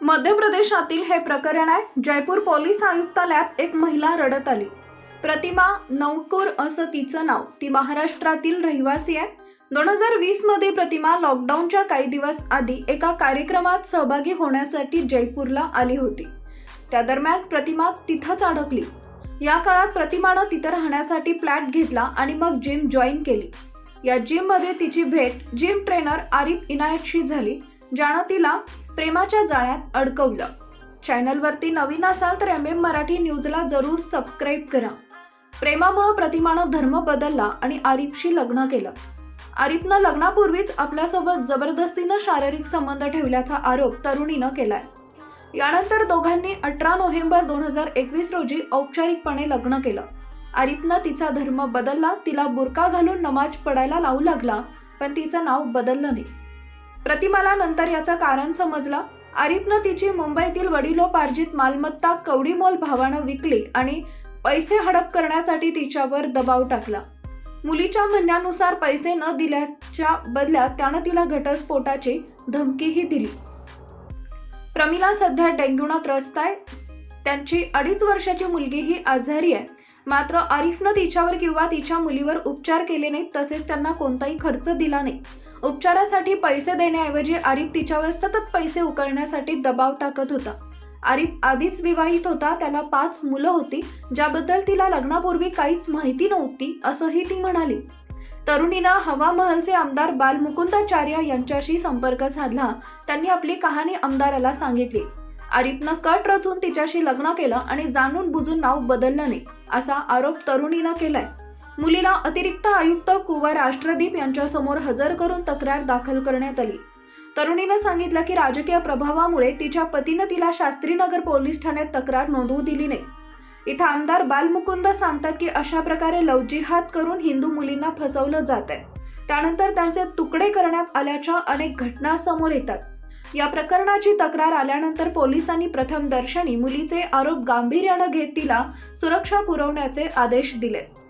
मध्य प्रदेशातील हे प्रकरण आहे. जयपूर पोलीस आयुक्तालयात एक महिला रडत आली. प्रतिमा नवकूर असं तिचं नाव. ती महाराष्ट्रातील रहिवासी आहे. दोन हजार वीसमध्ये प्रतिमा लॉकडाऊनच्या काही दिवस आधी एका कार्यक्रमात सहभागी होण्यासाठी जयपूरला आली होती. त्या दरम्यान प्रतिमा तिथंच अडकली. या काळात प्रतिमानं तिथं राहण्यासाठी फ्लॅट घेतला आणि मग जिम जॉईन केली. या जिममध्ये तिची भेट जिम ट्रेनर आरिफ इनायतशी झाली. ज्यानं तिला प्रेमाच्या जाळ्यात अडकवलं. चॅनलवरती नवीन असाल तर एम एम मराठी न्यूजला जरूर सबस्क्राईब करा. प्रेमामुळं प्रतिमानं धर्म बदलला आणि आरिफशी लग्न केलं. आरिफनं लग्नापूर्वीच आपल्यासोबत जबरदस्तीनं शारीरिक संबंध ठेवल्याचा आरोप तरुणीनं केलाय. यानंतर दोघांनी अठरा नोव्हेंबर दोन हजार एकवीस रोजी औपचारिकपणे लग्न केलं. आरिफनं तिचा धर्म बदलला तिला बुरका घालून नमाज पडायला लावू लागला पण तिचं नाव बदललं नाही. प्रतिमाला नंतर याचं कारण समजलं. आरिफनं तिची मुंबईतील वडिलोपार्जित मालमत्ता कवडीमोल भावानं विकली आणि पैसे हडप करण्यासाठी तिच्यावर दबाव टाकला. मुलीच्या म्हणण्यानुसार पैसे न दिल्याच्या बदल्यात त्यानं तिला घटस्फोटाची धमकीही दिली. प्रमिला सध्या डेंग्यूनं त्रस्त आहे. त्यांची अडीच वर्षाची मुलगी ही आजारी आहे. मात्र आरिफनं तिच्यावर किंवा तिच्या मुलीवर उपचार केले नाहीत तसेच त्यांना कोणताही खर्च दिला नाही. उपचारासाठी पैसे देण्याऐवजी आरिफ तिच्यावर सतत पैसे उकळण्यासाठी दबाव टाकत होता. आरिफ आधीच विवाहित होता त्याला पाच मुलं होती ज्याबद्दल तिला लग्नापूर्वी काहीच माहिती नव्हती असंही ती म्हणाली. तरुणीनं हवा महलचे आमदार बालमुकुंदाचार्य यांच्याशी संपर्क साधला. त्यांनी आपली कहाणी आमदाराला सांगितली. आरिफनं कट रचून तिच्याशी लग्न केलं आणि जाणून बुजून नाव बदललं नाही असा आरोप तरुणीनं केलाय. मुलीला अतिरिक्त आयुक्त कुवा राष्ट्रदीप यांच्यासमोर हजर करून तक्रार दाखल करण्यात आली. तरुणीनं सांगितलं की राजकीय प्रभावामुळे तिच्या पतीनं तिला शास्त्रीनगर पोलीस ठाण्यात तक्रार नोंदवू दिली नाही. इथं आमदार बालमुकुंद सांगतात की अशा प्रकारे लवजिहात करून हिंदू मुलींना फसवलं जात आहे. त्यानंतर त्यांचे तुकडे करण्यात आल्याच्या अनेक घटना समोर येतात. या प्रकरणाची तक्रार आल्यानंतर पोलिसांनी प्रथम दर्शनी मुलीचे आरोप गांभीर्यानं घेत तिला सुरक्षा पुरवण्याचे आदेश दिले